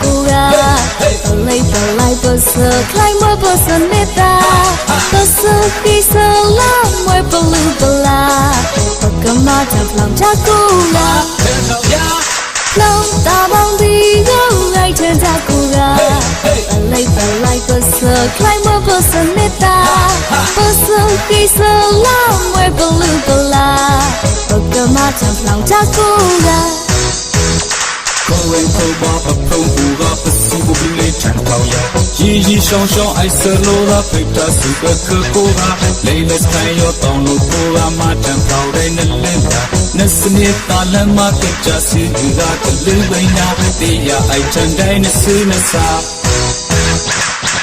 ကိုကပလိုက်ပလိုက်ပစခိုင်မပစနေတာပစကိစလာမွေပလူပလာပကမတာဖလောင်ချကိုကလုံးတာပေါင်းဒီကိုလိုက်ချင်ကြကိုကပလိုက် ပလိုက်ပစခိုင်မပစနေတာပစကိစလာမွေပလူပလာပကမတာဖလောင်ချကိုကကိုယ်ဝင်ကိုပါပဖုံးဘူးကပစီဘူးပြီးလေးချန်ပေါရရီရီရှောင်းရှောင်းအိုက်ဆလိုလာဖိတ်တာစုကကကိုကလေးလ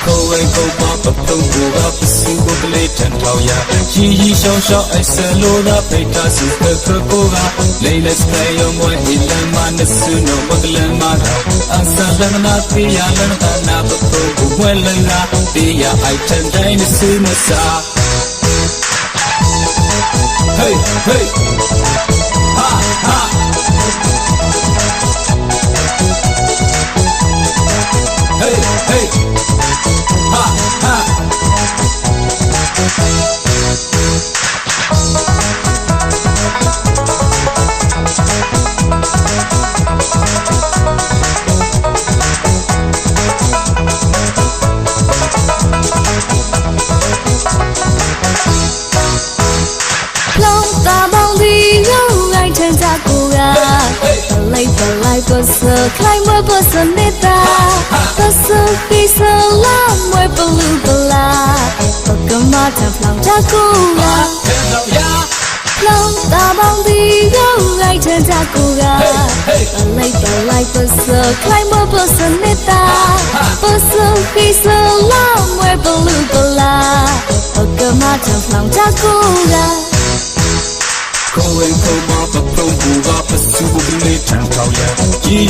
က်စတိုင်းရောတောင်းလို့ကိုကမတန်ပေါတဲ့နလင်းတာနစနေတာလမ်းမကကြစီဒီကတလူဝိညာတေးရအိုက်ချန်တိုင်းနစနစာကိုယ်ဝဲကိုပါပပုတ်ကိုကပစုကိုကလေးတန်ထောင်ရရီရီရှောင်းရှောင်းအစလိုသာပိတ်တာစုကခကိုကလေးလက်စတဲ့ယုံမွေအလမနစုနောဘကလမတာအစလမနာတေးရလန်ကနာပပုတ်ကိုဝဲလလာတေးရအိုက်တန်တိုင်းနစုမစာ Hey hey ha ha ပလိုက်ပစခိုင်မပစနေတာပစကိစလာမွေပလူပလာပကမတာဖလောင်ချကိုက Hello ya လုံးတာပေါင်းဒီကိုလိုက်ချင်ကြကိုကပလိုက်ပလိုက်ပစခိုင်မ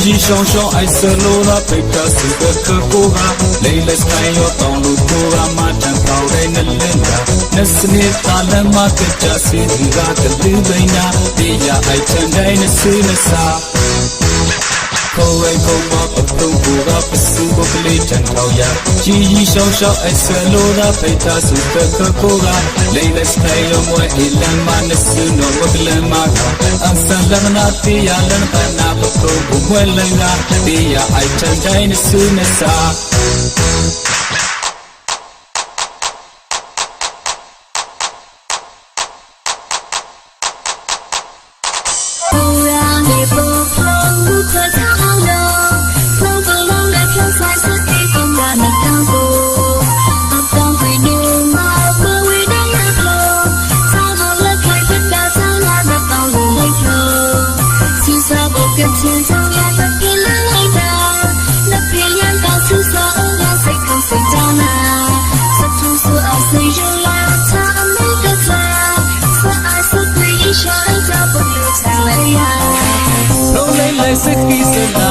ရီရီရှောင်းရှောင်းအိုက်ဆလိုသာပိတ်တာစုကခကိုကလေးလက်စတိုင်းရောတောင်းလို့ကိုကမတန်ပေါတဲ့နလင်းတာနစနေတာလမ်းမကကြစီဒီကတလူပင်နာတေးရအိုက်တန်တိုင်းနစီနစာ ကိုယ်ဝဲကိုမပပုတ်ကိုကပစုဘကလေးတန်ထောင်ရရီရီရှောင်းရှောင်းအစလိုသာဖိတ်တာစုကခကိုကလေးလက်စတိုင်းရောမွေအလမ်းမနစုနောဘကလမ်းမကအစလမနာတေးရလန်ကနာပပုတ်ကိုမွဲလန်ကတေးရအိုက်တန်တိုင်းနစုနစာ ese piso